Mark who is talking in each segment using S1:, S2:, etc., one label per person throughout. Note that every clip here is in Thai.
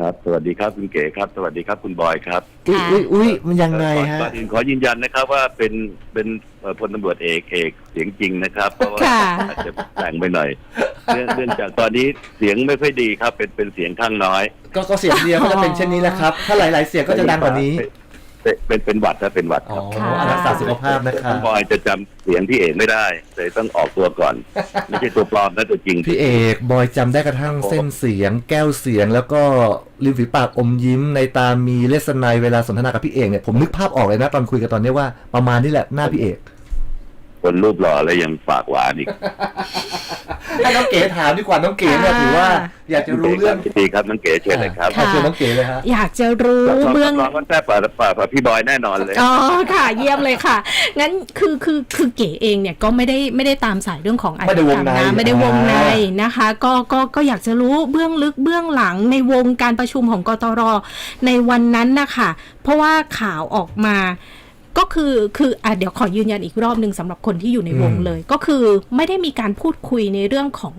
S1: ครับ สวัสดีครับคุณเก๋ครับ สวัสดีครับคุณบอยครับ
S2: อุ้ย
S3: ค่ะ
S2: อุ้ยอุ้ยมันยังไง
S1: ก่อน
S2: ฮะ
S1: ก่อนอื่นขอยืนยันนะครับ ว่าเป็นเป็นเอ่อพลตำรวจเอกเอกเสียงจริงนะครับเพราะว่า
S3: ค่ะ
S1: อาจจะแต่งไปหน่อยเนื่องเนื่องจากตอนนี้เสียงไม่ค่อยดีครับ เป็นเป็นเสียงข้างน้อย
S2: ก็ก็เสียงเดียวก็จะเป็นเช่นนี้แหละครับ ถ้าหลาย ๆ เสียงก็จะดังกว่านี้
S1: เป็นเป็นเป็นหวัดนะเป็นหวัด
S2: อ๋
S1: ค
S2: อ
S1: รับ
S3: ค่ะ
S2: รักษาสุขภาพนะครั
S1: คุ
S2: บ
S1: ณบอยจะจำเสียงพี่เอกไม่ได้เลยต้องออกตัวก่อน ไม่ใช่ตัวปลอมนะตัวจริง
S2: พี่เอกบอยจำได้กระทั่งเส้นเสียง แก้วเสียง แล้วก็ริมฝีปากอมยิ้มในตามีเลสไนเวลาสนทนากับพี่เอกเนี่ยผมนึกภาพออกเลยนะตอนคุยกันตอนนี้ว่าประมาณนี้แหละหน้าพี่เอก
S1: คนรูปหล่อแล้วยังปากหวานอีก
S2: ให้น้องเก๋ถามดีกว่าน้องเก๋เนี่ยถือว่า อยากจะรู้เรื่อง
S1: ดีครับน้องเก๋เชิญเลยครับ
S2: ขอเชิญน้องเก๋เลยฮะ
S3: อยากจะรู้
S1: รับรอง
S3: เบื้อง
S1: รับรองว่าแท้ป่าป่าป่าพี่บอยแน่นอนเลย
S3: อ๋อค่ะ เยี่ยมเลยค่ะ งั้นคือคือคือเก๋เองเนี่ยก็ไม่ได้ไม่ได้ตามสายเรื่องของอา
S2: ไม่
S3: ช
S2: ได้
S3: ญาก
S2: ว
S3: รงรม
S2: ใน
S3: นะไม่ได้วงใน
S2: อ่า
S3: นะคะ ก็ก็ก็อยากจะรู้เบื้องลึกเบื้องหลังในวงการประชุมของกตรในวันนั้นนะคะเพราะว่าข่าวออกมา ก็คือคืออะเดี๋ยวขอยืนยันอีกรอบหนึ่งสำหรับคนที่อยู่ในวงเลย ก็คือไม่ได้มีการพูดคุยในเรื่องของ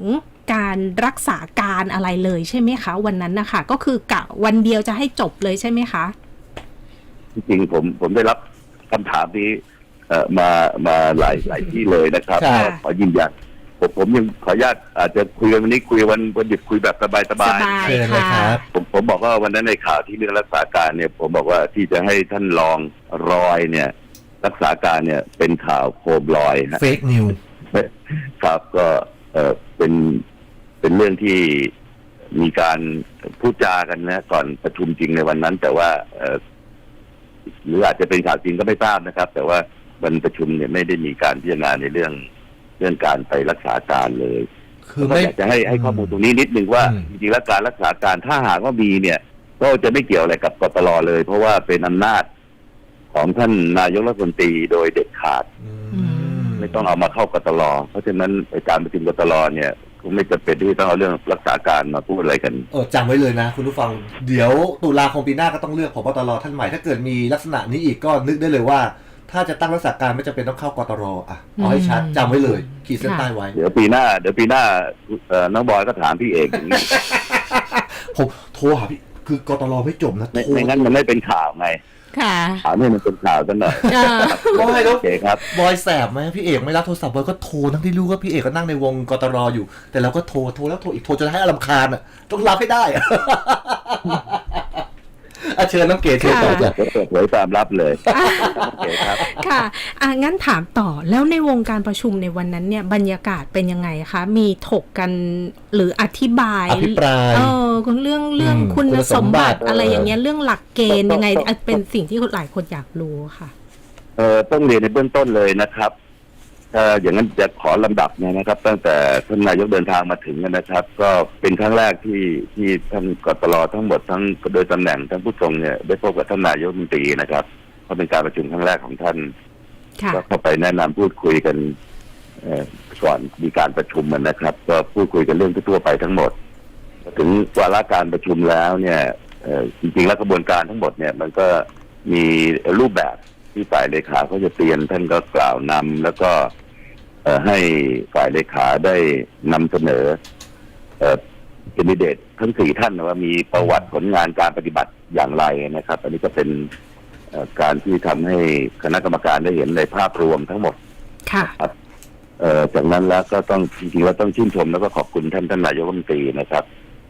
S3: การรักษาการอะไรเลยใช่ไหมคะ วันนั้นนะคะก็คือกะวันเดียวจะให้จบเลยใช่ไหมคะ
S1: จริงๆผมผมได้รับคำถามนี้เอ่อมามาหลายหลายที่เลยนะครับ
S2: ค่ะ
S1: ก็ขอยืนยัน ผมผมยังขออนุญาตอาจจะคุยกันวันนี้คุยวันวันหยุดคุยแบบสบาย
S3: ส
S1: ๆ
S3: บาย
S2: เชิญเลยค
S3: ค่ะ
S2: รับ
S1: ผมผมบอกว่าวันนั้นในข่าวที่เรื่องรักษาการเนี่ย ผมบอกว่าที่จะให้ท่านรองรอยเนี่ย รักษาการเนี่ยเป็นข่าวโคมลอยฮะ
S2: เฟกนิว
S1: ครับก็เออเป็นเป็นเรื่องที่มีการพูดจากันนะก่อนประชุมจริงในวันนั้น แต่ว่าเออหรืออาจจะเป็นข่าวจริงก็ไม่ทราบนะครับ แต่ว่าวันประชุมเนี่ยไม่ได้มีการพิจารณาในเรื่อง เรื่องการไปรักษาการเลย
S2: คือ
S1: ก็
S2: ไม่
S1: อยากจะให้ให้ข้อมูลตรงนี้นิดนึงว่า
S2: อืม
S1: จริงๆแล้วการรักษาการถ้าหากว่ามีเนี่ย ก็จะไม่เกี่ยวอะไรกับกตลเลย เพราะว่าเป็นอำนาจของท่านนายกรัฐมนตรีโดยเด็ดขาด
S2: อืม
S1: ไม่ต้องเอามาเข้ากตลเพราะฉะนั้นไอ้การประชุมกตลเนี่ยคงไม่จำเป็นที่ต้องเอาเรื่องรักษาการมาพูดอะไรกัน
S2: เออจำไว้เลยนะ คุณผู้ฟัง เดี๋ยวตุลาคมปีหน้าก็ต้องเลือกพบตรท่านใหม่ ถ้าเกิดมีลักษณะนี้อีกก็นึกได้เลยว่า ถ้าจะตั้งรักษาการไม่จำเป็นต้องเข้ากตรอะเอาให้ชัดจำไว้เลย ขีดเส้นใต้ไว้
S1: เดี๋ยวปีหน้า เดี๋ยวปีหน้าเอ่อน้องบอยก็ถามพี่เอกอย่างนี้
S2: ผมโทรหาพี่คือกตรไม่จบนะ
S1: ไม่
S2: โทร
S1: ไม่งั้นมันไม่เป็นข่าวไง
S3: ค่ะ
S1: ข่าวนี่มันเป็นข่าวกันหน่อย
S3: เออ
S2: ก็ให้แล้ว
S1: โอเคครับ
S2: บอยแสบไหมพี่เอกไม่รับโทรศัพท์บอยก็โทรทั้งที่รู้ว่าพี่เอกก็นั่งในวงกตรอยู่ แต่เราก็โทรโทรแล้วโทรอีกโทรจนให้อารำคาญอะต้องรับให้ได้อะ อะเชิญน้องเก๋เชิญต่อ
S3: ค่ะ
S2: จ้ะ
S1: เดี๋ยวเปิดเผยความลับเลยโอเคครับ
S3: ค่ะอะงั้นถามต่อแล้วในวงการประชุมในวันนั้นเนี่ยบรรยากาศเป็นยังไงคะ มีถกกันหรืออธิบาย
S2: อภิปราย
S3: เออเรื่องเรื่อง
S2: อืม
S3: คุณ
S2: คุณส
S3: ส
S2: ม
S3: ม
S2: บั
S3: บั
S2: ติ
S3: ติ อะไรอย่างเงี้ยเรื่องหลักเกณฑ์ยังไง
S1: ต้อง
S3: อะเป็นสิ่งที่หลายคนอยากรู้ค่ะ
S1: เอ่อต้องเรียนในเบื้องต้นเลยนะครับ ถ้าอย่างนั้นจะขอลำดับเนี่ยนะครับ ตั้งแต่ท่านนายกเดินทางมาถึงนะครับ ก็เป็นครั้งแรกที่ที่ท่านกตลทั้งหมดทั้งโดยตำแหน่งทั้งผู้ทรงเนี่ยได้พบกับท่านนายกรัฐมนตรีนะครับก็เป็นการประชุมครั้งแรกของท่าน
S3: ค่ะ
S1: ก็เข้าไปแนะนำพูดคุยกันเอ่อก่อนมีการประชุมมันนะครับ ก็พูดคุยกันเรื่องทั่วๆไปทั้งหมด ถึงวาระการประชุมแล้วเนี่ยเอ่อจริงๆแล้วกระบวนการทั้งหมดเนี่ยมันก็มีรูปแบบที่ฝ่ายเลขาเขาจะเตรียมท่านก็กล่าวนำแล้วก็เอ่อ ให้ฝ่ายเลขาได้นำเสนอเอ่อแคนดิเดตทั้งสี่ท่านว่ามีประวัติผลงานการปฏิบัติอย่างไรนะครับ อันนี้ก็เป็นเอ่อการที่ทำให้คณะกรรมการได้เห็นในภาพรวมทั้งหมด
S3: ค่ะ
S1: เอ่อจากนั้นแล้วก็ต้องจริงๆแล้วต้องชื่นชมแล้วก็ขอบคุณท่านท่านนายกรัฐมนตรีนะครับ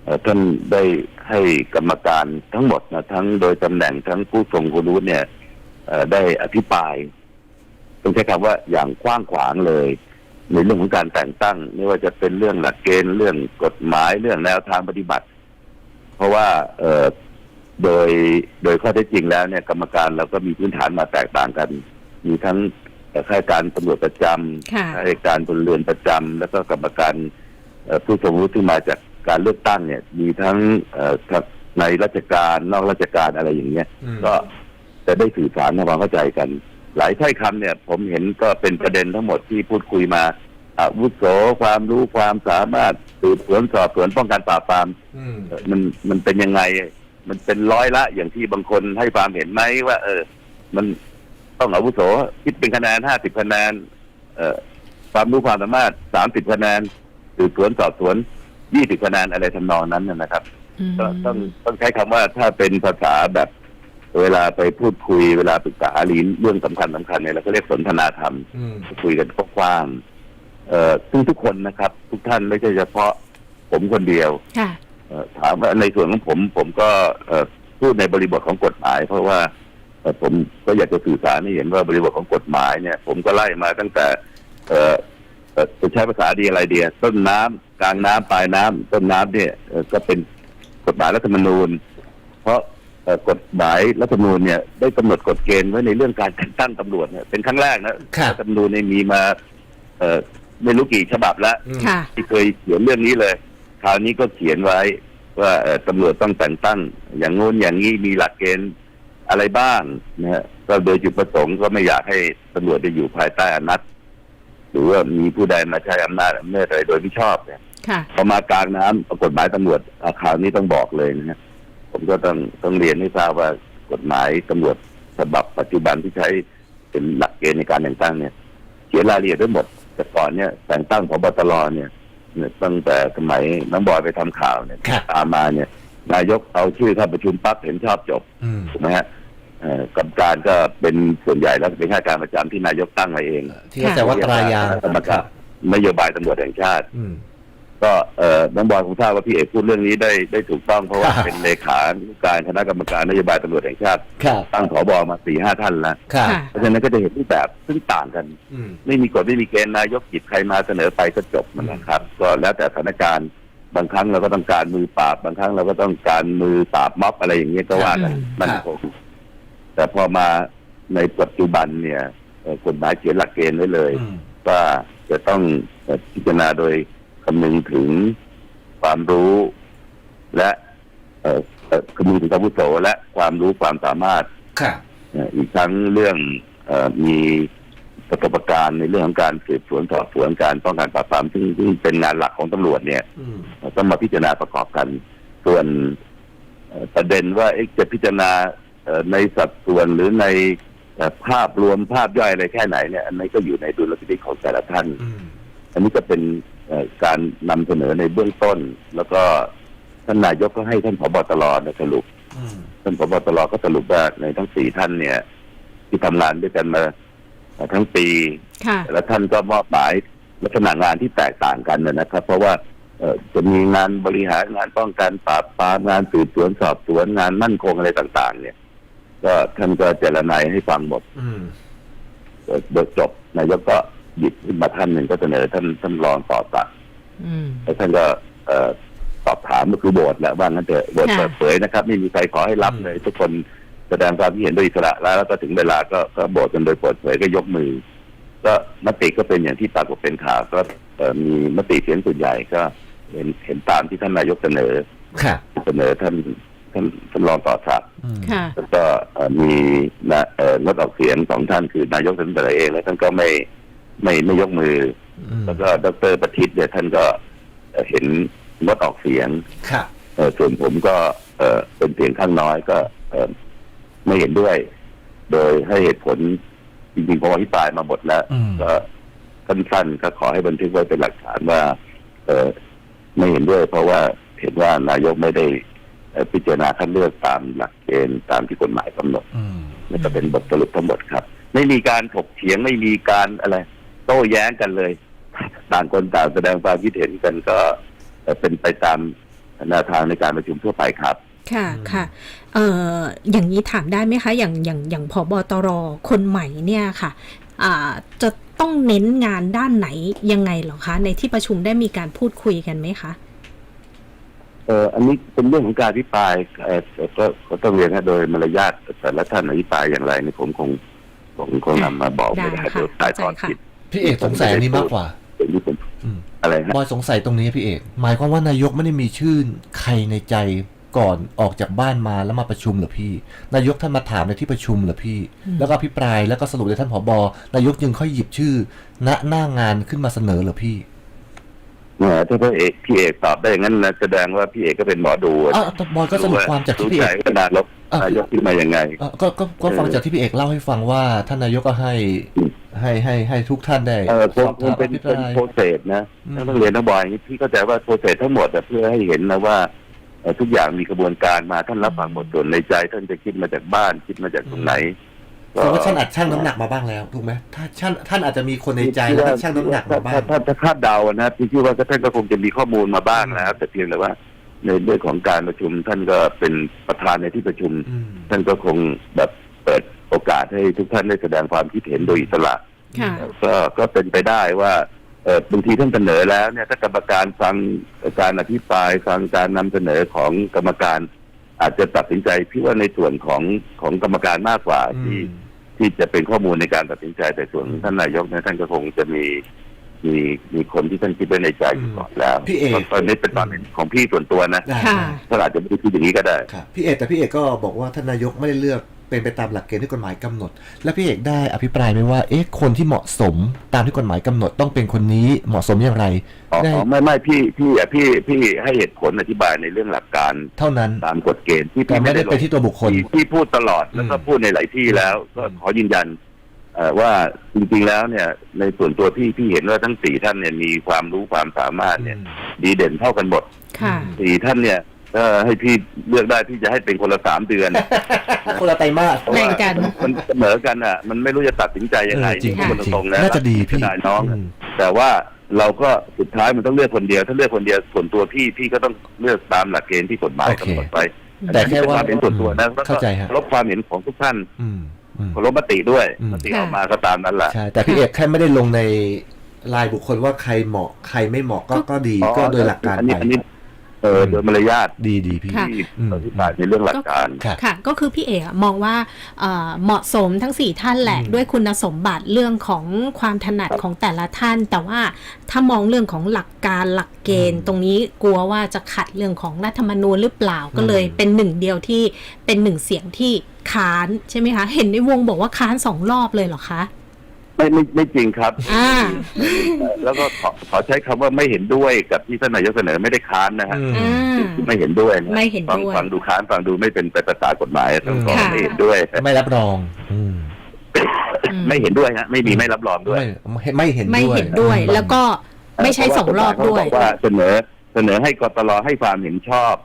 S1: เอ่อท่านได้ให้กรรมการทั้งหมดนะทั้งโดยตำแหน่งทั้งผู้ทรงคุณวุฒิเนี่ยเอ่อได้อภิปราย ต้องใช้คำว่าอย่างกว้างขวางเลย ในเรื่องของการแต่งตั้ง ไม่ว่าจะเป็นเรื่องหลักเกณฑ์เรื่องกฎหมายเรื่องแนวทางปฏิบัติ เพราะว่าเอ่อโดยโดยข้อเท็จจริงแล้วเนี่ยกรรมการเราก็มีพื้นฐานมาแตกต่างกัน มีทั้งเอ่อข้าราชการตำรวจประจำ
S3: ค่ะ
S1: ข้าราชการพลเรือนประจำแล้วก็กรรมการเอ่อผู้ทรงวุฒิที่มาจากการเลือกตั้งเนี่ย มีทั้งเอ่อทั้งในราชการนอกราชการอะไรอย่างเงี้ย
S2: อืม
S1: ก็จะได้สื่อสารทำความเข้าใจกัน หลายถ้อยคำเนี่ย ผมเห็นก็เป็นประเด็นทั้งหมดที่พูดคุยมาอาวุโสความรู้ความสามารถสืบสวนสอบสวนป้องกันปราบปราม
S2: อืม
S1: เอ่อมันมันเป็นยังไง มันเป็นร้อยละอย่างที่บางคนให้ความเห็นไหมว่า เออ มันต้องอาวุโสคิดเป็นคะแนนห้าสิบคะแนนเอ่อความรู้ความสามารถสามสิบคะแนนสืบสวนสอบสวนยี่สิบคะแนนอะไรทำนองนั้นนะนะครับ
S3: อืม
S1: ก็ต้องต้องใช้คำว่าถ้าเป็นภาษาแบบ เวลาไปพูดคุยเวลาปรึกษาหารือเรื่องสำคัญสำคัญเนี่ยเราก็เรียกสนทนาธรรม
S2: อืม
S1: คุยกันกว้างๆเอ่อซึ่งทุกคนนะครับ ทุกท่านไม่ใช่เฉพาะผมคนเดียว
S3: ค่ะ
S1: เอ่อถามว่าในส่วนของผม ผมก็เอ่อพูดในบริบทของกฎหมาย เพราะว่าเอ่อผมก็อยากจะสื่อสารให้เห็นว่าบริบทของกฎหมายเนี่ย ผมก็ไล่มาตั้งแต่เอ่อเอ่อจะใช้ภาษาดีอะไรเดียต้นน้ำกลางน้ำปลายน้ำต้นน้ำเนี่ยเอ่อก็เป็นกฎหมายรัฐธรรมนูญ เพราะเอ่อ กฎหมายรัฐธรรมนูญเนี่ยได้กำหนดกฎเกณฑ์ไว้ในเรื่องการแต่งตั้งตำรวจเนี่ยเป็นครั้งแรกนะครับรัฐธรรมนูญเนี่ยมีมาเอ่อไม่รู้กี่ฉบับแล้ว
S2: อืม
S3: ค่ะ
S1: ที่เคยเขียนเรื่องนี้เลยคราวนี้ก็เขียนไว้ว่าเอ่อตำรวจต้องแต่งตั้ง อย่างงู้นอย่างนี้มีหลักเกณฑ์อะไรบ้างนะฮะก็โดยจุดประสงค์ก็ไม่อยากให้ตำรวจจะอยู่ภายใต้อำนาจหรือว่ามีผู้ใดมาใช้อำนาจอำนาจอะไรโดยไม่ชอบเนี่ย
S3: ค่ะ
S1: พอมากลางน้ำกฎหมายตำรวจอะคราวนี้ต้องบอกเลยนะฮะ ผมก็ต้องต้องเรียนให้ทราบว่ากฎหมายตำรวจฉบับปัจจุบันที่ใช้เป็นหลักเกณฑ์ในการแต่งตั้งเนี่ยเขียนรายละเอียดไว้หมด แต่ก่อนเนี่ย แต่งตั้งพบตรเนี่ยเนี่ยตั้งแต่สมัยน้องบอยไปทำข่าวเนี่ย
S2: ครับ
S1: ตามมาเนี่ย นายกเอาชื่อเข้าประชุมปั๊บเห็นชอบจบ
S2: อืม
S1: ถูกไหมฮะเอ่อกรรมการก็เป็นส่วนใหญ่แล้วเป็นข้าราชการประจำที่นายกตั้งมาเอง
S2: ที่เข้าใจว่าตรายาง
S1: กรรมการนโยบายตำรวจแห่งชาติ
S2: อืม
S1: ก็เอ่อน้องบอยคงทราบว่าพี่เอกพูดเรื่องนี้ได้ได้ถูกต้องเพราะว่า
S2: ครับ
S1: เป็นเลขานุการคณะกรรมการนโยบายตำรวจแห่งชาติ
S2: ครับ
S1: ตั้งผบมาสี่ห้าท่านแล้ว
S2: ครับ
S3: ค่ะ
S1: เพราะฉะนั้นก็จะเห็นรูปแบบซึ่งต่างกัน
S2: อืม
S1: ไม่มีกฎไม่มีเกณฑ์นายกหยิบใครมาเสนอไปก็จบมันนะครับ ก็แล้วแต่สถานการณ์บางครั้งเราก็ต้องการมือปราบบางครั้งเราก็ต้องการมือปราบม็อบอะไรอย่างเงี้ยก็ว่ากัน
S3: อืม
S1: มันคงแต่พอมาในปัจจุบันเนี่ยเอ่อกฎหมายเขียนหลักเกณฑ์ไว้เลย
S2: อืม
S1: ว่าจะต้องเอ่อพิจารณาโดย คำนึงถึงความรู้ และเอ่อเอ่อคำนึงถึงความวุโสและความรู้ความสามารถ
S2: ครับ
S1: เอ่ออีกทั้งเรื่องเออมีประสบการณ์ในเรื่องของการสืบสวนสอบสวนการป้องกันปราบปรามซึ่งซึ่งเป็นงานหลักของตำรวจเนี่ย
S2: อืม
S1: ต้องมาพิจารณาประกอบกัน ส่วนเอ่อประเด็นว่าเอ๊ะจะพิจารณาเอ่อในสัดส่วนหรือในเอ่อภาพรวมภาพย่อยอะไรแค่ไหนเนี่ยอันนี้ก็อยู่ในดุลพินิจของแต่ละท่าน
S2: อืม
S1: อันนี้ก็เป็นเอ่อ การนำเสนอในเบื้องต้น แล้วก็ท่านนายกก็ให้ท่านผบตรเนี่ยสรุป
S2: อืม
S1: ท่านผบตรก็สรุปว่าในทั้งสี่ท่านเนี่ย ที่ทำงานด้วยกันมาเอ่อทั้งปี
S3: ค่ะ
S1: แต่ละท่านก็มอบหมายลักษณะงานที่แตกต่างกันนะนะครับ เพราะว่าเอ่อจะมีงานบริหารงานป้องกันปราบปรามงานสืบสวนสอบสวนงานมั่นคงอะไรต่าง ๆ เนี่ย ก็ท่านก็เจรนายให้ฟังหมด
S2: อืม
S1: เอ่อโดยจบนายกก็ หยิบขึ้นมาท่านหนึ่งก็เสนอท่านท่านรองต่อตัด
S3: อืม
S1: แล้วท่านก็เอ่อสอบถามก็คือโบสแหละว่างั้นเถอะโบส
S3: ค่ะ
S1: เปิดเผยนะครับ ไม่มีใครขอให้รับ
S2: อืม
S1: เลย ทุกคนแสดงความคิดเห็นโดยอิสระแล้วแล้วก็ถึงเวลาก็ก็โบสกันโดยเปิดเผยก็ยกมือ ก็มติก็เป็นอย่างที่ปรากฏเป็นข่าวก็เอ่อมีมติเสียงส่วนใหญ่ก็เห็นเห็นตามที่ท่านนายกเสนอ
S2: ครับ
S1: เสนอท่านท่านท่านรองต่อสักดิ์
S2: อืม
S3: ค่ะ
S1: แล้วก็เอ่อมีนะเอ่องดออกเสียงสองท่านคือนายกเสนอเองแล้วท่านก็ไม่ ไม่ไม่ยกมือ
S2: อืม
S1: แล้วก็ดรประทิตเนี่ยท่านก็เอ่อเห็นงดออกเสียง
S2: ครับ
S1: เอ่อส่วนผมก็เอ่อเป็นเสียงข้างน้อยก็เอ่อไม่เห็นด้วย โดยให้เหตุผลจริงๆผมอภิปรายมาหมดแล้ว
S2: อืม
S1: ก็สั้นๆก็ขอให้บันทึกไว้เป็นหลักฐานว่า เออไม่เห็นด้วย เพราะว่าเห็นว่านายกไม่ได้เอ่อพิจารณาคัดเลือกตามหลักเกณฑ์ตามที่กฎหมายกำหนด
S2: อืม
S1: นี่ก็เป็นบทสรุปทั้งหมดครับ ไม่มีการถกเถียงไม่มีการอะไร โต้แย้งกันเลย ต่างคนต่างแสดงความคิดเห็นกันก็เอ่อเป็นไปตามแนวทางในการประชุมทั่วไปครับ
S3: ค่ะค่ะเอ่ออย่างนี้ถามได้ไหมคะ อย่างอย่างอย่างพบตรคนใหม่เนี่ยค่ะอ่าจะต้องเน้นงานด้านไหนยังไงเหรอคะ ในที่ประชุมได้มีการพูดคุยกันไหมคะ
S1: เอออันนี้เป็นเรื่องของการอภิปรายเออก็ก็ต้องเรียนนะโดยมารยาทแต่ละท่านอภิปรายอย่างไรนี่ผมคงคงคงนำมาบอกไม่ได้
S3: ได้ค่ะ
S1: โดยสายทอด
S3: เข้าใจค่ะ
S1: ผิด
S2: พี่เอกสงสัยอันนี้มากกว่า
S1: เป็นที่ผม
S2: อืม
S1: อะไรฮะ
S2: บอยสงสัยตรงนี้พี่เอก หมายความว่านายกไม่ได้มีชื่อใครในใจก่อนออกจากบ้านมาแล้วมาประชุมเหรอพี่ นายกท่านมาถามในที่ประชุมเหรอพี่
S3: อืม
S2: แล้วก็อภิปรายแล้วก็สรุปในท่านผบนายกยังค่อยหยิบชื่อ ณหน้างานขึ้นมาเสนอเหรอพี่
S1: แหมถ้าพี่เอกพี่เอกตอบได้อย่างนั้นนะแสดงว่าพี่เอกก็เป็นหมอดูอะ
S2: อ้าวแต่บอยก็สรุปความจากที่พี่เอก
S1: รู้ใจว่านายก
S2: อะ
S1: นายกคิดมายังไง
S2: เอ่อก็ก็ก็ฟังจากที่พี่เอกเล่าให้ฟังว่าท่านนายกก็ให้
S1: อืม
S2: ให้ให้ให้ทุกท่านได้
S1: เออค
S2: ส
S1: ง
S2: อบ
S1: คง
S2: ถาม
S1: เป็
S2: อนภิป
S1: เป็น
S2: ราย
S1: โปรเซสนะ
S2: อืม
S1: ต้องเรียนนะบอยพี่เข้าใจว่าโปรเซสทั้งหมดอะเพื่อให้เห็นนะว่าเอ่อทุกอย่างมีกระบวนการมาท่านรับฟังหมดส่วนในใจ ท่านจะคิดมาจากบ้านคิดมาจากตรงไหน
S2: เพราะว่าท่านอาจชั่งน้ำหนักมาบ้างแล้วถูกไหมถ้าท่านท่านอาจจะมีคนในใจแล้วท่านชั่งน้ำหนักมาบ้าง
S1: ถ้ถ้าถ้าคาดเดานะพี่คิดว่าท่านก็คงจะมีข้อมูลมาบ้างนะครับ แต่เพียงแต่ว่า ในเรื่องของการประชุมท่านก็เป็นประธานในที่ประชุม
S2: อืม
S1: ท่านก็คงแบบเปิดโอกาสให้ทุกท่านได้แสดงความคิดเห็นโดยอิสระ
S3: ค่ะ
S1: ก็ก็เป็นไปได้ว่าเออบางทีท่านเสนอแล้วเนี่ยถ้ากรรมการฟังการอภิปรายฟังการนำเสนอของกรรมการ อาจจะตัดสินใจพี่ว่าในส่วนของของกรรมการมากกว่า
S2: อื
S1: ที่
S2: ม
S1: ที่จะเป็นข้อมูลในการตัดสินใจแต่ส่วนของท่านนายกเนี่ยท่านก็คงจะมีมีมีคนที่ท่านคิดไว้ในใจอยู่ก่อนแล้ว
S2: พี่เอก
S1: ตอนนี้เป็นตอนของพี่ส่วนตัวนะ
S2: ได้
S3: ค่ะ
S1: ท่านอาจจะไม่ได้คิดอย่างนี้ก็ได้
S2: ครับพี่เอกแต่พี่เอกก็บอกว่าท่านนายกไม่ได้เลือก เป็นไปตามหลักเกณฑ์ที่กฎหมายกำหนด และพี่เอกได้อภิปรายไหมว่าเอ๊ะคนที่เหมาะสมตามที่กฎหมายกำหนดต้องเป็นคนนี้เหมาะสมอย่างไร
S1: อ๋อ
S2: ได้
S1: อ๋อไม่ไม่พี่พี่อะพี่พี่ให้เหตุผลอธิบายในเรื่องหลักการ
S2: เท่านั้น
S1: ตามกฎเกณฑ์ที่
S2: แต่
S1: พี่
S2: ไม่ได้
S1: ล
S2: ไป
S1: ง
S2: ที่ตัวบุคคล
S1: ที่ที่พูดตลอดแล้วก็
S2: อืม
S1: พูดในหลายที่แล้ว ก็
S2: อืม
S1: ขอยืนยันเอ่อว่าจริงๆแล้วเนี่ย ในส่วนตัวพี่พี่เห็นว่าทั้งสี่ท่านเนี่ยมีความรู้ความสามารถเนี่ย ดีเด่นเท่ากันหมด
S3: ค่ะ
S1: สี่ท่านเนี่ย ถ้าให้พี่เลือกได้พี่จะให้เป็นคนละสามเดือน
S2: คนละไตรมาส
S3: แบ่งกัน
S1: มันเสมอกันอะ มันไม่รู้จะตัดสินใจยังไง
S2: เออจริง
S1: พูด
S2: จริง
S1: ตรงๆนะ
S2: น่าจะดีพี่
S1: ได้น้อง
S2: อืม
S1: แต่ว่าเราก็สุดท้ายมันต้องเลือกคนเดียว ถ้าเลือกคนเดียวส่วนตัวพี่พี่ก็ต้องเลือกตามหลักเกณฑ์ที่กฎหมาย
S2: โอเค
S1: กำหนดไว้
S2: แต่แค่ว่า
S1: อันนี้เป็นความเห็นส่วนตัวนะแล้วก็
S2: เข้าใจฮะ
S1: เคารบความเห็นของทุกท่าน
S2: อืมอืม
S1: เคารพมติด้วย
S2: อืม
S1: มติออกมาก็ตามนั้นแหละ
S2: ใช่แต่พี่เอกแค่ไม่ได้ลงในรายบุคคลว่าใครเหมาะใครไม่เหมาะก็ก็ดีก็โดยหลักการ
S1: อันนี้
S2: ไป
S1: อันนี้ เออโดยมารยาท
S2: ดีดีพี่
S3: ค่ะ
S1: ที่
S2: อืม
S1: อธิบายในเรื่องหลักการ
S2: ครับ
S3: ค่ะก็คือพี่เอกอะมองว่าเอ่อเหมาะสมทั้ง 4 ท่านแหละ
S2: อืม
S3: ด้วยคุณสมบัติเรื่องของความถนัดของแต่ละท่าน แต่ว่าถ้ามองเรื่องของหลักการหลักเกณฑ์ตรงนี้กลัวว่าจะขัดเรื่องของรัฐธรรมนูญหรือเปล่าก็เลยเป็นหนึ่งเดียวที่เป็นหนึ่งเสียงที่ค้านใช่ไหมคะ เห็นในวงบอกว่าค้านสองรอบเลยเหรอคะ
S1: ไม่ไม่ไม่จริงครับ
S3: อ่า
S1: แล้วก็ขอขอใช้คำว่าไม่เห็นด้วยกับที่ท่านนายกเสนอไม่ได้ค้านนะฮะ
S2: อืม
S3: อ่า
S1: ไม่เห็นด้วยนะ
S3: ไม่เห็น
S1: ฟัง
S3: ด้วย
S1: ฟังดูค้านฟังดูไม่เป็นไปภาษากฎหมายต้องขอ
S3: ค่ะ
S1: ไม่เห็นด้วย
S2: ไม่รับรองอืม
S3: อืม
S1: ไม่เห็นด้วยฮะไม่มีไม่รับรองด้วย
S2: ไม่ไม่เห็นด้วย
S3: ไม่เห็นด้วย
S2: อืม
S3: แล้วก็ไม่ใช่สองรอบด้วย
S1: เพาะว่าเสนอเสนอให้กตลให้ความเห็นชอบ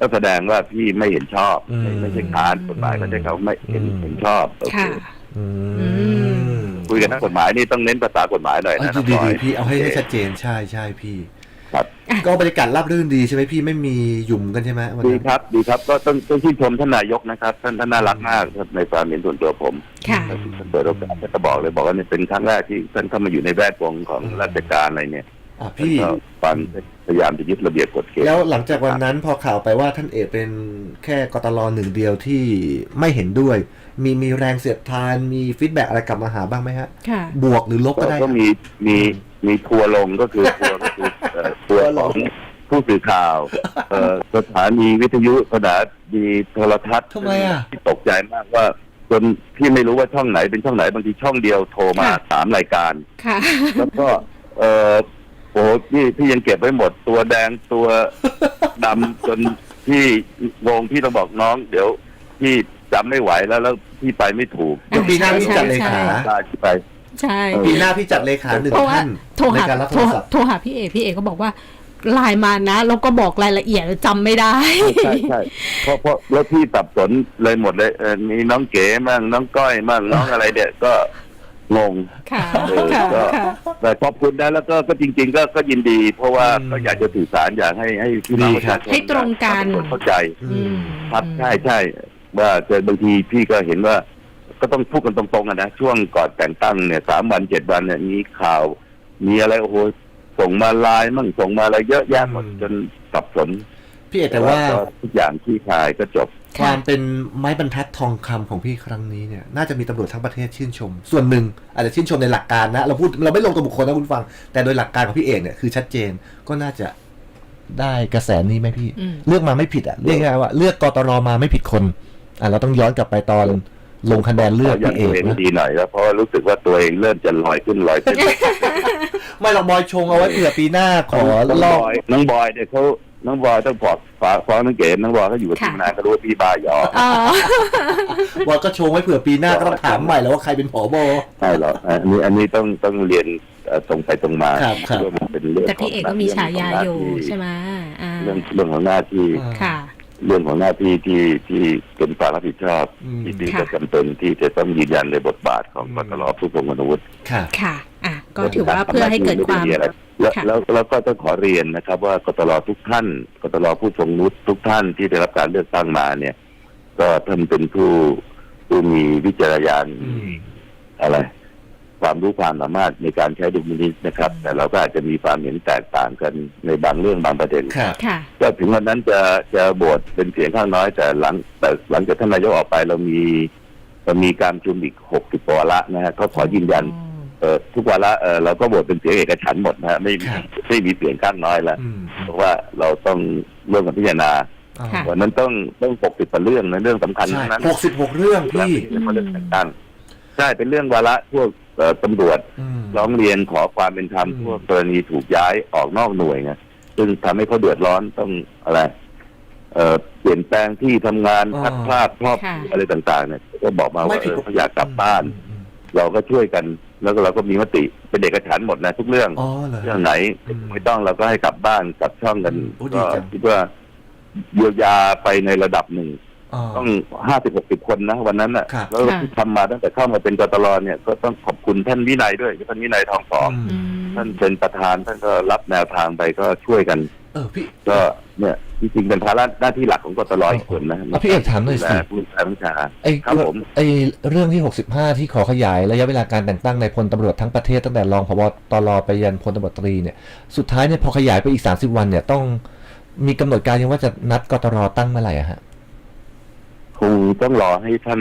S1: ก็แสดงว่าพี่ไม่เห็นชอบ
S2: อืม
S1: ไม่ไม่ใช่ค้านกฎหมายก็ใช่เขาไม่เห็น
S2: อืม
S1: เห็นชอบโอเค
S3: ค่ะ
S2: อื
S3: อื
S2: ม
S1: คุยกันทางกฎหมายนี่ต้องเน้นภาษากฎหมายหน่อย
S2: เอ้ย
S1: นะ
S2: ดี
S1: น้
S2: ดี
S1: งพล
S2: ดี
S1: อย
S2: พี่เอาให้ให้ชัดเจนใช่ใช่พี่
S1: ครับ
S2: ก็บรรยากาศราบรื่นดีใช่ไหมพี่ไม่มีหยุ่มกันใช่ไหมวัน
S1: ดี
S2: นั้น
S1: ครับดีครับก็ต้องต้องชื่นชมท่านนายกนะครับ ท่านท่านน่ารักมากครับในความเห็นส่วนตัวผม
S3: ค่ะ
S1: ท่านเปิดโอกาสท่านก็บอกเลยบอกว่านี่เป็นครั้งแรกที่ท่านเข้ามาอยู่ในแวดวงของราชการอะไรเนี่ย
S2: อะพี่
S1: ก็ฟังพยายามจะยึดระเบียบกฎเกณฑ์
S2: แล้วหลังจากวันนั้นพอข่าวไปว่าท่านเอกเป็นแค่กตลหนึ่งเดียวที่ไม่เห็นด้วย มีมีแรงเสียดทานมีฟีดแบ็อะไรกลับมาหาบ้างไหมฮะ
S3: ค่ะ
S2: บวกหรือลบก็ได้
S1: ก็มีมีมีทัวร์ลงก็คือทัวร์ก็คือเอ่อทัวร์ของผู้สื่อข่าวเอ่อสถานีวิทยุสถานีโทรทัศน์
S2: ทำไมอะ
S1: ที่ตกใจมากว่าจนพี่ไม่รู้ว่าช่องไหนเป็นช่องไหนบางทีช่องเดียวโทรมา
S3: ค่ะ
S1: สามรายการ
S3: ค่ะ
S1: แล้วก็เออโอ้โหพี่พี่ยังเก็บไว้หมดตัวแดงตัวดำจนพี่งงพี่ต้องบอกน้อง เดี๋ยวพี่จำไม่ไหวแล้วแล้วพี่ไปไม่ถูก
S2: เดี๋ยวปีหน้าพี่จัดเลขา
S1: ได้ที่ไป
S3: ใช่
S1: เออ
S2: ปีหน้าพี่จัดเลขาหนึ่ง
S3: เพราะว่า
S2: ท่าน
S3: โทร
S2: ใน
S3: หา
S2: การรับโท
S3: โทร
S2: ร
S3: หา
S2: ศัพท์
S3: โทรหาพี่เอกพี่เอกก็บอกว่าไลน์มานะแล้วก็บอกรายละเอียดจำไม่ได้
S1: ใช่ใช่เพราะเพราะแล้วพี่สับสนเลยหมดเลยเออมีน้องเก๋มั่งน้องก้อยมั่งน้องอะไรเนี่ยก็ งง
S3: ค่ะ
S1: เออ
S3: ค่ะ
S1: ก็
S3: ค่ะ
S1: แต่ขอบคุณนะแล้วก็ก็จริง ๆ ก็ก็ยินดี เพราะว่า
S2: อืม
S1: ก็อยากจะสื่อสารอยากให้ให้พี่น้องประชาชน
S3: ให้ตรงกัน
S1: เข้าใจ
S3: อืม
S1: ครับใช่ใช่ว่าเจอบางทีพี่ก็เห็นว่า ก็ต้องพูดกันตรงๆอะนะช่วงก่อนแต่งตั้งเนี่ยสามวันเจ็ดวันเนี่ยมีข่าว มีอะไรโอ้โหส่งมาไลน์มั่งส่งมาอะไรเยอะแยะหมดจนสับสน
S2: พี่เอกแต่ว่า
S1: ก็ทุกอย่างที่คลายก็จบ
S2: ความเป็นไม้บรรทัดทองคำของพี่ครั้งนี้เนี่ยน่าจะมีตำรวจทั้งประเทศชื่นชม ส่วนหนึ่งอาจจะชื่นชมในหลักการนะ เราพูดเราไม่ลงตัวบุคคลนะคุณฟัง แต่โดยหลักการของพี่เอกเนี่ยคือชัดเจนก็น่าจะได้กระแสนี้ไหมพี่
S3: อืม
S2: เลือกมาไม่ผิดอะเรียกง่ายๆว่าเลือกกตรมาไม่ผิดคนอะเราต้องย้อนกลับไปตอนลงคะแนนเลือก
S1: ยั
S2: พี่เอ
S1: ตัว
S2: ก
S1: เอง
S2: นะ
S1: ดีหน่อยแล้วเพราะว่ารู้สึกว่าตัวเองเริ่มจะลอยขึ้นลอยขึ้น
S2: ไม่เราบอยชงเอาไว้เผื่อปีหน้าขอ
S1: น้อง
S2: ล
S1: บ
S2: อก
S1: อยน้องบอยเนี่ยเขาน้องบอยต้องบอกฝากฟ้องน้องเก๋น้องบอยเขาอยู่กับ
S3: ค่ะ
S1: ทีมงานก็รู้ว่าพี่บ้าหยอก
S3: อ๋อ
S2: บอยก็ชงไว้เผื่อปีหน้าก็ต้องถามใหม่แล้วว่าใครเป็นผอบอ
S1: ใช่หรอกอันนี้อันนี้ต้องต้องเรียนเอ่อตรงไปตรงมา
S2: ครับครับ
S1: ว่ามันเป็นเรื่อง
S3: แต่พี่เอกก็มีฉายาอยู่
S1: ที่
S3: ใช่ไหมอ่า
S1: รื่องเรื่องของหน้าที่
S3: ค่ะ
S1: เรื่องของหน้าที่ที่ที่เป็นความรับผิดชอบ
S2: อืม
S1: ที่ที่
S3: ค่ะ
S1: จะจำเป็นที่จะต้องยืนยันในบทบาทของ
S2: อืม
S1: กตลผู้ทรงคุณวุฒิ
S2: ค่ะ
S3: ค่ะ อะ ก็ถือว่าเพื่อให้เกิดความ
S1: ไอะไรแล้ว
S3: ค่ะ
S1: แล้วแล้วก็ต้องขอเรียนนะครับ ว่ากตลทุกท่านกตลผู้ทรงวุฒิทุกท่านที่ได้รับการเลือกตั้งมาเนี่ย ก็ท่านเป็นผู้ผู้มีวิจารณญาณ
S2: อืม
S1: อะไร ความรู้ความสามารถในการใช้ดุลพินิจนะครับ แต่เราก็อาจจะมีความเห็นแตกต่างกันในบางเรื่องบางประเด็น
S2: ค่ะ
S3: ค่ะ
S1: ก็ถึงวันนั้นจะจะโบวตเป็นเสียงข้างน้อย แต่หลังแต่หลังจากท่านนายกออกไปเรามีเรามีการประชุมอีกหกสิบวาระนะฮะก็ขอยืนยันเอ่อทุกวาระเออเราก็โหวตเป็นเสียงเอกฉันท์หมดนะฮะไม่มี
S2: ครับ
S1: ไม่มีเสียงข้างน้อยแล้ว
S2: อืม
S1: เพราะว่าเราต้องร่วมกันพิจารณา
S2: อ๋อ
S3: ค่ะ
S1: วันนั้นต้องต้องปกปิดเรื่องนะเรื่องสำคัญ
S2: ใช่
S1: ทั้งนั้น
S2: หกสิบหกเรื่องพี่
S1: แล้วเป็นเรื่องแต่งตั้ง ใช่ เป็นเรื่องวาระพวกเอ่อตำรวจ
S2: อืม
S1: ร้องเรียนขอความเป็นธรรม
S2: อืม
S1: พวกกรณีถูกย้ายออกนอกหน่วยไงซึ่งทำให้เขาเดือดร้อนต้องอะไร เอ่อเปลี่ยนแปลงที่ทำงาน
S2: อ๋อ
S1: พัดพลาดครอบครัว
S3: ค่ะ
S1: อะไรต่าง ๆ เนี่ย ก็บอกมา
S2: ไม่
S1: ว่า
S2: ผิ
S1: เอ
S2: ด
S1: อเขาอยากกลับบ้าน
S2: อืม
S1: เราก็ช่วยกัน แล้วก็เราก็มีมติเป็นเอกฉันท์หมดนะทุกเรื่อง
S2: อ๋อเหรอ
S1: เรื่องไหน
S2: อืม
S1: ไม่ต้องเราก็ให้กลับบ้านกลับช่องกัน
S2: อืมโอ้ดี
S1: ก็
S2: จัง
S1: คิดว่าเยียวยาไปในระดับหนึ่ง
S2: อ๋อ
S1: ต้องห้าสิบหกสิบคนนะวันนั้นน่ะ
S2: ครับ
S1: แล้วที่ทำมาตั้งแต่เข้ามาเป็นกตลเนี่ย ก็ต้องขอบคุณท่านวินัยด้วยท่านวินัยทองสอง
S2: อืม
S3: อืม
S1: ท่านเป็นประธานท่านก็รับแนวทางไปก็ช่วยกัน
S2: เออพี่
S1: ก็เนี่ยจริงๆเป็นภาระหน้าที่หลักของกตลอีกคนนะ
S2: เอาพี่เอกถามหน่อยสิ
S1: ดูแลผู้บัญชาบัญชา
S2: ไอ้
S1: ครับผม
S2: ไอ้เรื่องที่ 65 ที่ขอขยายระยะเวลาการแต่งตั้งในพลตำรวจทั้งประเทศตั้งแต่รองพบตรไปยันพลตำรวจตรีเนี่ยสุดท้ายเนี่ยพอขยายไปอีก 30 วันเนี่ยต้องมีกำหนดการยังว่าจะนัดกตรตั้งเมื่อไหร่อะฮะ
S1: คงต้องรอให้ท่าน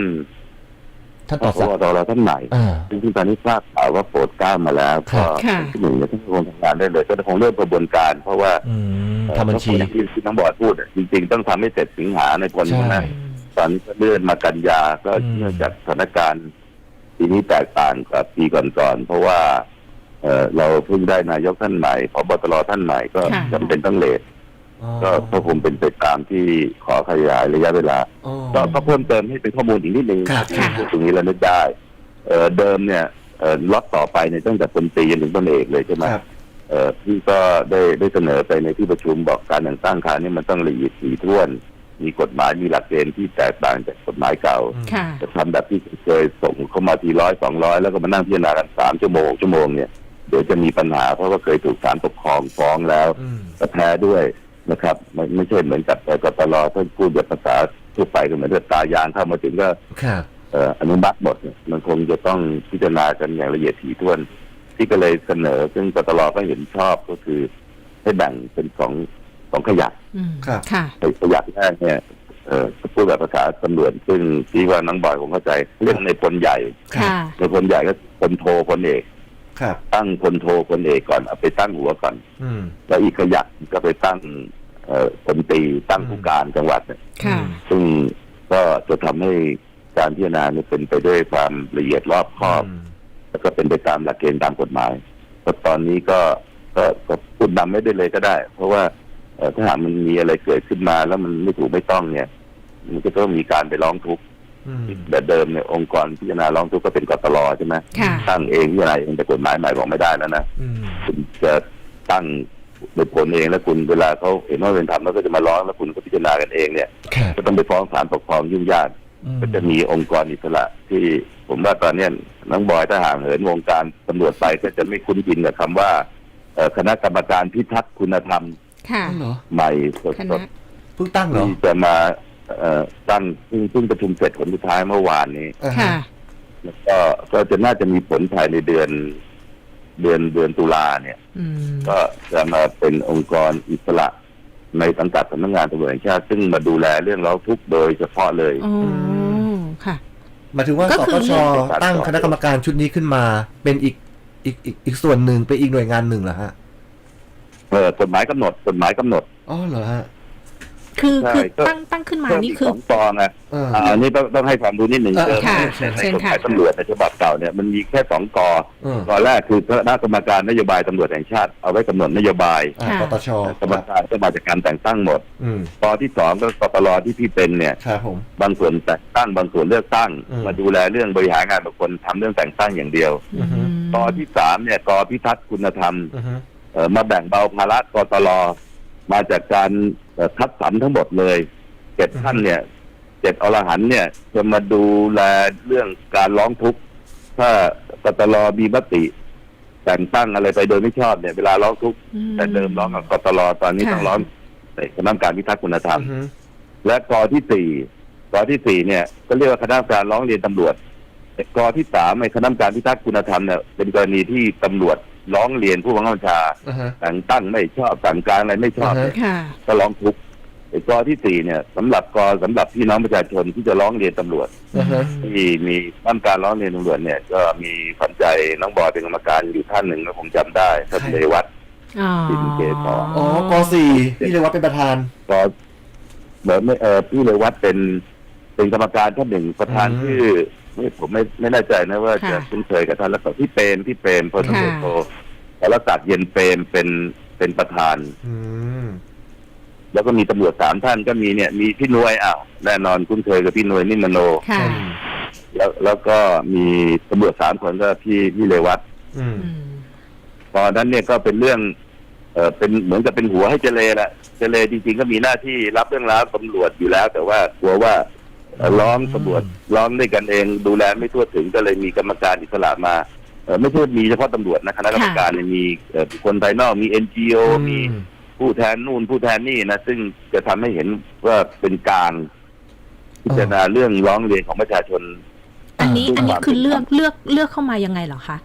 S2: ท่านต่อ
S1: พ
S2: สัก
S1: บ
S2: ดิ์
S1: ตรท่านใหม่
S2: อ่า
S1: ซึ่งที่ตอนนี้ทราบข่าวว่าโปรดเกล้ามาแล้ว
S2: ครั
S1: ก็
S2: บ
S3: ค่ะ
S1: ที่หนึ่งเนี่ยท่านคงทำงานได้เลย ก็คงเริ่มกระบวนการ เพราะว่า
S2: อืม
S1: เอ่อ
S2: ทำบัญชี
S1: ที่ที่น้องบอดพูดอะจริง ๆ ต้องทำให้เสร็จสิงหาในพล
S2: ใช่
S1: นะตอนนี้ก็เลื่อนมากันยาก็
S2: อืม
S1: เนื่องจากสถานการณ์ปีนี้แตกต่างกับปีก่อนๆเพราะว่า เอ่อเราเพิ่งได้นายกท่านใหม่พบตรท่านใหม่ก็
S3: ค่ะ
S1: จำเป็นต้องเลท
S2: อ๋อ
S1: ก็ก็คงเป็นไปตามที่ขอขยายระยะเวลา
S2: อ๋อ
S1: ก็ก็เพิ่มเติมให้เป็นข้อมูลอีกนิดนึง
S2: ครับ
S1: ที่
S3: ค่ะ
S1: พูดตรงนี้แล้วนึกได้ เอ่อเดิมเนี่ยเอ่อล็อตต่อไปเนี่ยตั้งแต่พลตรีจนถึงพลเอกเลยใช่ไหม
S2: ครับ
S1: เอ่อพี่ก็ได้ได้เสนอไปในที่ประชุมบอกการแต่งตั้งคราวนี้มันต้องละเอียดถี่ถ้วน มีกฎหมายมีหลักเกณฑ์ที่แตกต่างจากกฎหมายเก่า
S2: อืม
S3: ค่ะ
S1: จะทำแบบที่เคยส่งเข้ามาทีร้อยสองร้อยแล้วก็มานั่งพิจารณากันสามชั่วโมงชั่วโมงเนี่ยเดี๋ยวจะมีปัญหาเพราะว่าเคยถูกศาลปกครองฟ้องแล้ว
S2: อืม
S1: ก็แพ้ด้วย นะครับไม่ไม่ใช่เหมือนกับกตลท่านพูดแบบภาษาทั่วไปก็เหมือนกับตายางเข้ามาถึงก็
S2: ครับ
S1: เอ่ออนุมัติหมดเนี่ยมันคงจะต้องพิจารณากันอย่างละเอียดถี่ถ้วน ที่ก็เลยเสนอ ซึ่งกตลก็เห็นชอบก็คือให้แบ่งเป็นสองสองขยัก
S3: อืม
S2: ครับ
S3: ค่ะ
S1: ไอ้ขยักแรกเนี่ยเอ่อพูดแบบภาษาตำรวจซึ่งที่ว่าน้องบอยผมเข้าใจเรื่องในพลใหญ่
S3: ค่ะ
S1: ในพลใหญ่ก็พลโทพลเอก
S2: ครับ
S1: ตั้งพลโทพลเอกก่อนเอาไปตั้งหัวก่อน
S2: อืม
S1: แล้วอีกขยักก็ไปตั้ง เอ่อพลตรีตั้งผู้การจังหวัดเนี่ย
S3: ค่ะ
S1: ซึ่งก็จะทำให้การพิจารณาเนี่ยเป็นไปด้วยความละเอียดรอบคอบ
S2: อืม
S1: แล้วก็เป็นไปตามหลักเกณฑ์ตามกฎหมายก็ตอนนี้ก็ก็ก็พูดนำไม่ได้เลยก็ได้ เพราะว่าเอ่อถ้าหากมันมีอะไรเกิดขึ้นมาแล้วมันไม่ถูกไม่ต้องเนี่ย มันก็ต้องมีการไปร้องทุกข์
S2: อืม
S1: แต่เดิมเนี่ยองค์กรพิจารณาร้องทุกข์ก็เป็นกตลใช่ไหม
S3: ค่ะ
S1: ตั้งเองพิจารณาเองแต่กฎหมายใหม่บอกไม่ได้แล้วนะ
S2: อืม
S1: คุณจะตั้ง โดยผลเองแล้วคุณเวลาเขาเห็นว่าเป็นธรรมแล้วก็จะมาร้องแล้วคุณก็พิจารณากันเองเนี่ย
S2: ครับ
S1: ก็ต้องไปฟ้องศาลปกครองยุ่งยาก
S2: อืม
S1: ก็จะมีองค์กรอิสระที่ผมว่าตอนเนี้ยน้องบอยถ้าห่างเหินวงการตำรวจไปก็จะไม่คุ้นชินกับคำว่าเอ่อคณะกรรมการพิทักษ์คุณธรรม
S3: ค่ะ
S2: อ๋อเหรอ
S1: ใหม่ส
S3: ค
S1: ด
S3: ณะ
S1: ๆ
S2: เพิ่งตั้งเหรอ
S1: ที่จะมาเอ่อตั้งเพิ่งเพิ่งประชุมเสร็จผลสุดท้ายเมื่อวานนี้
S2: อ่าฮ
S3: ค่ะ
S1: แล้วก็ก็จะน่าจะมีผลภายในเดือน เดือนเดือนตุลาเนี่ย
S3: อืม
S1: ก็จะมาเป็นองค์กรอิสระในสังกัดสำนักงานตำรวจแห่งชาติซึ่งมาดูแลเรื่องร้องทุกข์โดยเฉพาะเลย
S3: อ๋อค่ะ
S2: หมายถึงว่า
S3: ก็
S2: ส
S3: คือ
S2: ปช
S1: เรื่อง
S2: ตั้งคณะกรรมการชุดนี้ขึ้นมา เป็นอีกอีกอีกอีกส่วนหนึ่งเป็นอีกหน่วยงานหนึ่งเหรอฮะ
S1: เออกฎหมายกำหนดกฎหมายกำหนด
S2: อ๋อเหรอฮะ
S3: คือ
S1: ใช่
S3: คือ
S1: ก็
S3: ตั้งตั้งขึ้นมา
S1: เพิ่ม
S3: นี่
S1: อีก
S3: คือ
S1: สองปอไง
S2: เออ
S1: อ่าอันนี้ต้องต้องให้ความรู้นิดหนึ่ง
S2: เออ
S1: เดิม
S3: ค่ะ
S1: ในใน
S3: เชิญ
S1: กฎห
S3: ค่ะ
S1: มายตำรวจในฉบับเก่าเนี่ยมันมีแค่สองกอ
S2: เออก
S1: อแรกคือคณะกรรมการนโยบายตำรวจแห่งชาติเอาไว้กำหนดนโยบาย
S2: อ่า
S3: ค่ะ
S2: ปตช
S1: กรรมการก็มาจากการแต่งตั้งหมด
S2: อืม
S1: กอที่สองก็กตลที่พี่เป็นเนี่ย
S2: ครับผม
S1: บางส่วนแต่งตั้งบางส่วนเลือกตั้ง
S2: อืม
S1: มาดูแลเรื่องบริหารงานบุคคลทำเรื่องแต่งตั้งอย่างเดียว
S2: อือฮึ
S1: กอที่สามเนี่ยกอพิทักษ์คุณธรรม
S2: อือฮึ
S1: เอ่อมาแบ่งเบาภาระกตล มาจากการเอ่อคัดสรรทั้งหมดเลยเจ็ดท่านเนี่ยเจ็ดอรหันต์เนี่ยจะมาดูแลเรื่องการร้องทุกข์ถ้ากตลมีมติ แต่งตั้งอะไรไปโดยไม่ชอบเนี่ยเวลาร้องทุกข์
S3: อืม
S1: แต่เดิมร้องกับกตลตอนนี้
S3: ค่ะ
S1: ต้องร้องในคณะกรรมการพิทักษ์คุณธรรม
S2: อือฮึ
S1: และกอที่สี่กอที่สี่เนี่ย ก็เรียกว่าคณะกรรมการร้องเรียนตำรวจแต่กอที่สามในคณะกรรมการพิทักษ์คุณธรรมเนี่ยเป็นกรณีที่ตำรวจ ร้องเรียนผู้บังคับบัญชา
S2: อ่าฮะ
S1: แต่งตั้งไม่ชอบสั่งการอะไรไม่ชอบ
S2: อ่าฮะ
S1: เนี่ย
S3: ค่ะ
S1: ก็ร้องทุกข์ไอ้กอที่สี่เนี่ยสำหรับกอสำหรับพี่น้องประชาชนที่จะร้องเรียนตำรวจ
S2: อ่าฮะ
S1: ที่มีท่านการร้องเรียนตำรวจเนี่ยก็มีขวัญใจน้องบอยเป็นกรรมการอยู่ท่านหนึ่งนะผมจำได้ท่านเรวัต
S3: อ๋อ
S1: สินเกษร
S2: อ๋อกสี่พี่เลยว่าเป็นประธาน
S1: ก็เหมือนไม่เออพี่เรวัตเป็นเป็นกรรมการท่านหนึ่งประธาน
S2: อืม
S1: ชื่อ ไม่ผมไม่ไม่แน่ใจนะว่าจะ
S3: ค่ะ
S1: คุ้นเคยกับท่านแล้วก็พี่เปรมพี่เปรมพลตำรวจ
S3: ค่ะ
S1: โทสารศักดิ์เย็นเปรมเป็นเป็นประธาน
S2: อืม
S1: แล้วก็มีตำรวจสามท่านก็มีเนี่ย มีพี่นวยอ้าวแน่นอนคุ้นเคยกับพี่นวยนิมโน
S3: ค่ะ
S1: แล้วแล้วก็มีตำรวจสามคนก็พี่พี่เรวัต
S2: อืม
S3: อืม
S1: ตอนนั้นเนี่ยก็เป็นเรื่องเออเป็นเหมือนกับเป็นหัวให้เจเลแหละเจเลจริงๆก็มีหน้าที่รับเรื่องราวตำรวจอยู่แล้ว แต่ว่ากลัวว่า เอ่อร้องตำรวจร้องด้วยกันเอง ดูแลไม่ทั่วถึงก็เลยมีกรรมการอิสระมาเออไม่ใช่มีเฉพาะตำรวจนะคณะกรรมการเนี่ยมีเอ่อบุคคลภายนอกมีเอ็นจีโอมีผู้แทนนู่นผู้แทนนี่นะซึ่งจะทำให้เห็นว่าเป็นกลางพิจารณาเรื่องร้องเรียนของประชาชน
S3: อันนี้
S1: อ่า
S3: อันนี้คือเลือกเลือกเลือกเข้ามายังไงเหรอคะ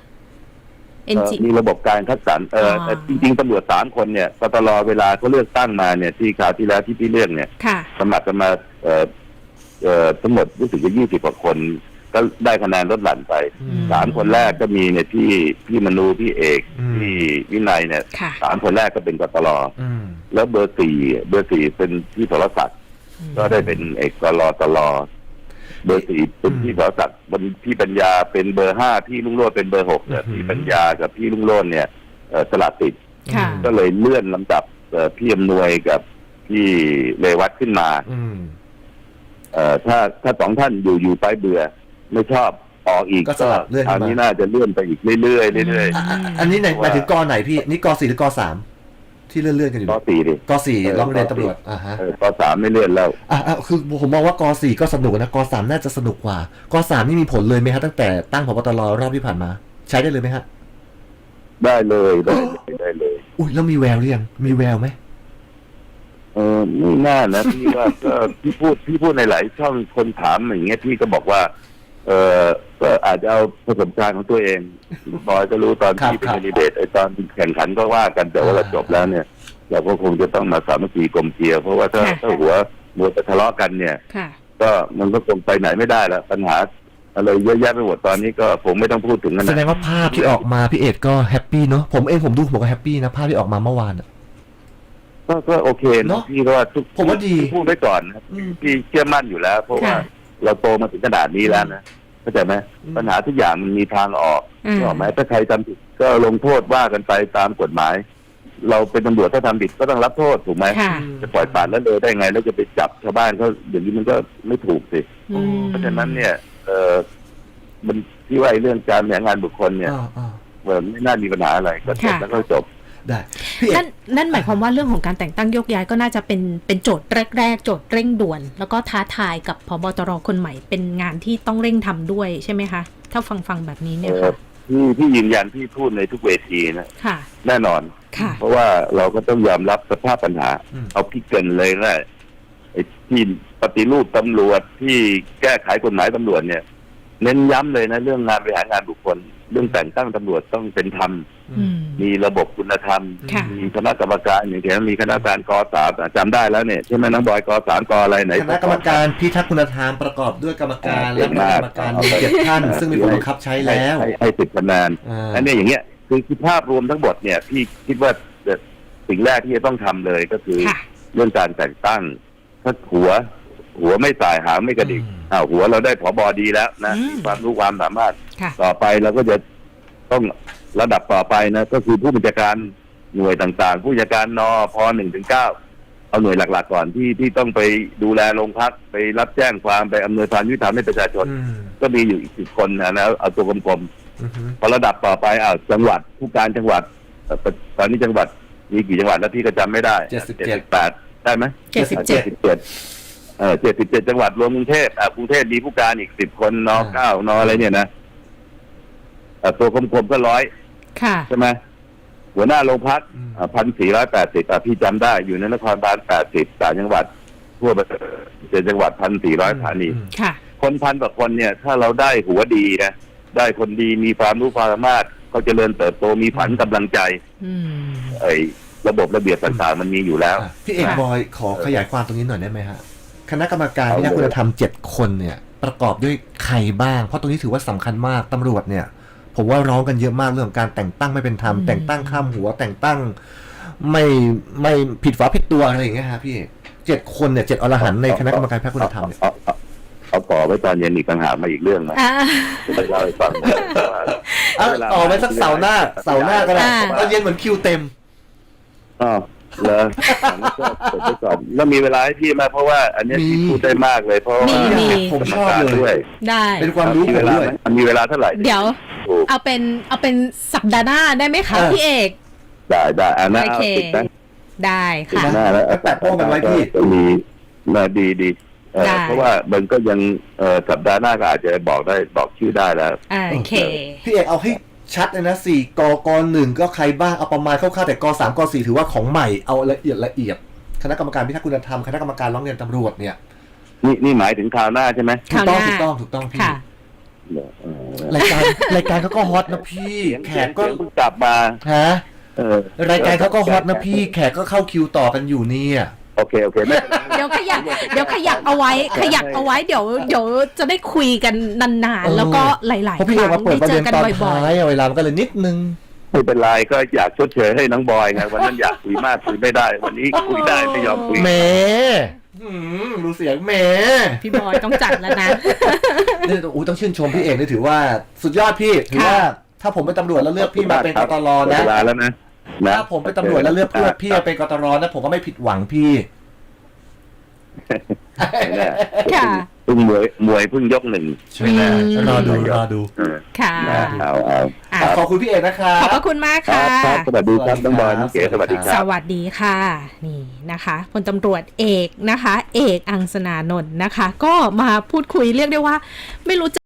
S1: เอ่อ
S3: NG
S1: มีระบบการคัดสรรเออ
S3: อ่า
S1: แต่จริงๆตำรวจสามคนเนี่ยกตลเวลาเขาเลือกตั้งมาเนี่ยที่คราวที่แล้วที่พี่เลือกเนี่ย
S3: ค่ะ
S1: สมัครกันมาเอ่อ เอ่อทั้งหมดรู้สึกจะยี่สิบกว่าคน ก็ได้คะแนนลดหลั่นไป
S2: อืม
S1: สามคนแรกก็มีเนี่ยพี่พี่มนูพี่เอก
S2: อืม
S1: พี่วินัยเนี่ย
S3: ค่ะ
S1: สามคนแรกก็เป็นกตล
S2: อืม
S1: แล้วเบอร์สี่เบอร์สี่เป็นพี่สรศักดิ์ก็ได้เป็นเอกตลอตลอเบอร์สี่เป็น
S2: อืม
S1: พี่สรศักดิ์บนพี่ปัญญาเป็นเบอร์ห้าพี่ลุงโรดเป็นเบอร์หกเนี่ย
S2: อืม
S1: พี่ปัญญากับพี่ลุงโรดเนี่ยเอ่อสลัดติด
S3: ค่ะ
S1: ก็เลยเลื่อนลำดับเอ่อพี่อำนวยกับพี่เรวัตขึ้นมา
S2: อืม
S1: เอ่อถ้าถ้าสองท่านอยู่อยู่ไปเบื่อ ไม่ชอบออกอีก
S2: ก็สลับเลื่อน
S1: คราวนี้น่าจะเลื่อนไปอีกเรื่อยๆเรื่อย
S2: อะอะอันนี้ไหนหมายถึงกอไหนพี่นี่กอสี่หรือกอสามที่เลื่อนเลื่อนๆกันอยู่
S1: ๆก็สี่ดิ
S2: กอสี่
S1: เออ
S2: ร้องเรียน
S1: กสี่
S2: ตำรวจอ่าฮะ
S1: เออก็สามไม่เลื่อนแล้ว
S2: อะอะคือผมมองว่ากอสี่ก็สนุกนะกอสามน่าจะสนุกกว่ากอสามนี่มีผลเลยไหมฮะตั้งแต่ตั้งพบตรรอบที่ผ่านมา ใช้ได้เลยไหมฮะ
S1: ได้เลยได้เลยได้เลย
S2: อุ้ยแล้วมีแววหรือยังมีแววไหม
S1: เออไม่น่านะพี่ว่าก็พี่พูดพี่พูดในหลายช่องคนถามอย่างเงี้ยพี่ก็บอกว่า เออก็อาจจะเอาประสบการณ์ของตัวเองบอยก็รู้ตอนที่เป็นแคนดิเดตไอตอนแข่งขันก็ว่ากันแต่ว่าเราจบแล้วเนี่ยเราก็คงจะต้องมาสามัคคีกลมเกลียวเพราะว่าถ้า
S3: ค่ะ
S1: ถ้าหัวมัวแต่ทะเลาะกันเนี่ย
S3: ค่ะ
S1: ก็มันก็คงไปไหนไม่ได้แล้วปัญหาอะไรเยอะแยะไปหมดตอนนี้ก็ผมไม่ต้องพูดถึงกัน
S2: แส
S1: นะ
S2: ดงว่าภาพที่ออกมาพี่เอกก็แฮปปี้เนาะผมเองผมดูผมก็แฮปปี้นะภาพที่ออกมาเมื่อวานอะ
S1: ก็ก็โอเค
S2: เน
S1: นะ
S2: อะ
S1: พี่ก็ว่าทุก
S2: ผมว่าดี
S1: พูดไว้ก่อนนะ
S2: อืม
S1: พี่เชื่อมั่นอยู่แล้ว เพราะว่า
S3: ค่ะ
S1: เราโตมาถึงขนาดนี้แล้วนะเข้าใจไหม
S2: อืม
S1: ปัญหาทุกอย่างมันมีทางออก
S3: อืม
S1: นึกออกไหมถ้าใครทำผิดก็ลงโทษว่ากันไปตามกฎหมาย เราเป็นตำรวจถ้าทำผิดก็ต้องรับโทษถูกไหม
S3: ค่ะ
S1: จะปล่อยปละละเลยได้ไง แล้วจะไปจับชาวบ้านเขาอย่างนี้มันก็ไม่ถูกสิ
S3: อืม
S1: เพราะฉะนั้นเนี่ย เออมันที่ว่าไอ้เรื่องการบริหารงานบุคคลเนี่ย
S2: อ่าอ่า
S1: เออไม่น่ามีปัญหาอะไรก็จบ
S3: ค่ะ
S1: แล้วก็จบ
S2: ได้พี่เอก
S3: นั่นนั่นหมายความว่าเรื่องของการแต่งตั้งโยกย้ายก็น่าจะเป็นเป็นโจทย์แรกๆโจทย์เร่งด่วน แล้วก็ท้าทายกับพบตรคนใหม่เป็นงานที่ต้องเร่งทำด้วยใช่ไหมคะ ถ้าฟังฟังแบบนี้เนี่ย
S1: เออ
S3: ค่ะ
S1: พี่พี่ยืนยันพี่พูดในทุกเวทีนะ
S3: ค่ะ
S1: แน่นอน
S3: ค่ะ
S1: เพราะว่าเราก็ต้องยอมรับสภาพปัญหา
S2: อืม
S1: เอาพี่เกินเลยนะไอ้ที่ปฏิรูปตำรวจที่แก้ไขกฎหมายตำรวจเนี่ย เน้นย้ำเลยนะเรื่องงานบริหารงานบุคคล เรื่องแต่งตั้งตำรวจต้องเป็นธรรม
S3: อืม
S1: มีระบบคุณธรรม
S3: ค่ะ
S1: มีคณะกรรมการอย่างเช่นมีคณะกรรมการกสามจำได้แล้วเนี่ยใช่ไหมน้องบอยกสามกอะไรไหน
S2: คณะกรรมการพิทักษ์คุณธรรมประกอบด้วยกรรมการและคณะกรรมการมีเจ็ดท่าน ซึ่งมีผลบังคับใช้แล้ว
S1: ให้ให้สิบคะแนน
S2: อ่า
S1: อันเนี้ยอย่างเงี้ยคือคือภาพรวมทั้งหมดเนี่ยพี่คิดว่าสิ่งแรกที่จะต้องทำเลยก็คือ
S3: ค่ะ
S1: เรื่องการแต่งตั้งถ้าหัว หัวไม่สายหางไม่กระดิก
S2: อืม
S1: อ้าวหัวเราได้ผอบอดีแล้วนะ
S3: อืม
S1: มีความรู้ความสามารถ
S3: ค่ะ
S1: ต่อไปเราก็จะต้องระดับต่อไปนะ ก็คือผู้บัญชาการหน่วยต่างๆ ผู้บัญชาการนพหนึ่งถึงเก้าเอาหน่วยหลัก ๆ ก่อนที่ที่ต้องไปดูแลโรงพักไปรับแจ้งความไปอำนวยความยุติธรรมให้ประชาชน
S2: อืม
S1: ก็มีอยู่อีกสิบคนนะนะเอาตัวกลมๆ
S2: อือฮึ
S1: พอระดับต่อไปอ้าวจังหวัดผู้การจังหวัดเอ่อตอนนี้จังหวัดมีกี่จังหวัดแล้วพี่ก็จำไม่ได้
S2: 77
S1: แปดได้ไหม
S3: เจ็ดสิบเจ็ด
S1: เจ็ดเออเจ็ดสิบเจ็ดจังหวัดรวมกรุงเทพอะกรุงเทพมีผู้การอีกสิบคนนเก้านอะไรเนี่ยนะ อะตัวกลมๆก็ร้อย
S3: ค่ะ
S1: ใช่ไหมหัวหน้าโรงพัก
S2: อืม
S1: พันสี่ร้อยแปดสิบพี่จำได้อยู่ในนครบาลแปดสิบต่างจังหวัด ทั่วประเทศเจ็ดจังหวัดพันสี่ร้อยสถานี
S2: อืม
S3: ค่ะ
S1: คนพันกว่าคนเนี่ย ถ้าเราได้หัวดีนะได้คนดีมีความรู้ความสามารถเขาเจริญเติบโตมีฝันกำลังใจ
S3: อืม
S1: ไอ้ระบบระเบียบต่างๆมันมีอยู่แล้ว
S2: อะพี่เอก
S3: ค่ะ
S2: บอยขอขยายความตรงนี้หน่อยได้ไหมฮะคณะกรรมการพิทักษ์คุณธรรมเจ็ดคนเนี่ย ประกอบด้วยใครบ้าง เพราะตรงนี้ถือว่าสำคัญมากตำรวจเนี่ย ผมว่าร้องกันเยอะมากเรื่องของการแต่งตั้งไม่เป็นธรรม
S3: อืม
S2: แต่งตั้งข้ามหัวแต่งตั้ง ไม่ไม่ผิดฝาผิดตัวอะไรอย่างเงี้ยฮะพี่เอกเจ็ดคนเนี่ยเจ็ดอรหันต์ในคณะกรรมการพิทักษ์คุณธรรมเนี่ย
S1: เอาเอาเอาต่อไว้ตอนเย็นอีกปัญหามาอีกเรื่องนะ
S3: อ่า
S1: จะเล่าให้ฟังว่า
S2: อะต่อไปสักเสาร์หน้าเสาร์หน้าก็ได้
S3: อ่า
S2: ตอนเย็นเหมือนคิวเต็ม
S1: อ๋อ เลยก็เปิดไว้ก่อนแล้วมีเวลาให้พี่ไหมเพราะว่า อันเนี้ย
S2: มี
S1: พี่พูดได้มากเลย เพราะว่า
S3: มีมี
S2: ผมชอบเลย
S1: ด้วย
S3: ได้
S2: เป็นความรู้
S1: มี
S2: ผ
S1: เว
S2: ม
S1: ลา
S2: ด้วย
S1: ไหมมีเวลาเท่าไหร่
S3: เดี๋ยว
S1: ถูก
S3: เอาเป็นเอาเป็นสัปดาห์หน้าได้ไหมคะ
S2: เออ
S3: พี่เอก
S1: ได้ได้อันนั้น
S3: โอ
S1: เอา
S3: เค
S1: ติดนะ
S3: ได้
S1: ติด
S3: ค่ะ
S1: หน้าแล้ว
S2: แล้วแปะโป้งกันไว้พี่
S1: จะมีมาดีดีเอ่อ
S3: ได้
S1: เพราะว่ามันก็ยังเอ่อสัปดาห์หน้าก็อาจจะบอกได้บอกชื่อได้แล้ว
S3: โอเค
S2: พี่เอกเอาให้ ชัดเลยนะสี่กกหนึ่งก็ใครบ้างเอาประมาณคร่าวๆแต่กสามกสี่ถือว่าของใหม่เอาละเอียดละเอียด คณะกรรมการพิทักษ์คุณธรรมคณะกรรมการร้องเรียนตำรวจเนี่ย
S1: นี่นี่หมายถึงคราวหน้าใช่ไหม
S2: ถูกต้อง
S3: คราวหน้า
S2: ถูกต้องถูกต้องพี่
S3: ค่ะ
S1: เออ
S2: รายการรายการเขาก็ฮอตนะพี่
S1: เสียง
S2: แข
S1: เสีย
S2: ก
S1: ง
S2: ก็
S1: เพิ่งกลับมา
S2: ฮะ
S1: เออ
S2: รายการเขาก็ฮอตนะพี่แขกก็เข้าคิวต่อกันอยู่เนี่ย
S1: โอเคโอเคไม่เป็นไร
S3: เดี๋ยวขยับเดี๋ยวขยับเอาไว้ ขยับเอาไว้เดี๋ยวเดี๋ยวจะได้คุยกันนาน
S2: เออ
S3: ๆแล้วก็หลาย
S2: เพราะ
S3: ๆ
S2: พี่
S3: ค
S2: เอ
S3: รั้
S2: ก
S3: ง
S2: มาเปิด
S3: ได้
S2: ประ
S3: เจ
S2: เด็
S3: อนกัน
S2: ตอน
S3: บ่
S2: ท้า
S3: อย
S2: ยอะเวลามันก็เลยนิดนึง
S1: ไม่เป็นไรก็อยากชดเชยให้น้องบอยไงวันนั้นอยากคุยมากคุยไม่ได้ วันนี้คุยได้ไม่ยอมคุย
S2: แหมหืมดูเสียงแหม
S3: ๆ พี่บอยต้องจัดแล้วนะ
S2: นี่อู้ต้องชื่นชมพี่เอกนี่ถือว่า สุดยอดพี่ ถือว่า ถ้าผมเป็นตำรวจแล้วเลือกพี่มาเป็นกตร
S1: หมด
S2: นะ
S1: เวลาแล้วนะ นะ
S2: ถ้าผมเป็นตำรวจแล้วเลือกเพื่อพี่มาเป็นกตรนะผมก็ไม่ผิดหวังพี่
S1: เนี่ย
S3: ค่ะ
S1: เพิ่งมวยมวยเพิ่งยกหนึ่ง
S2: ใช่ไหม
S3: อืม
S2: รอดูรอดู
S1: เออ
S3: ค่ะ
S1: นะเอาเอา
S3: อะ
S1: ครับ
S2: ขอบคุณพี่เอกนะครับ
S3: ขอบพระคุณมาก
S1: ครั
S3: ค่ะ
S1: บครับสวัสดีครับน้องบอยน้องเก๋สวัสดีค
S3: ส
S1: รับ
S3: วัสดีค่ะ นี่นะคะพลตำรวจเอกนะคะ เอกอังสนานนท์นะคะ ก็มาพูดคุยเรียกได้ว่า ไม่รู้จะ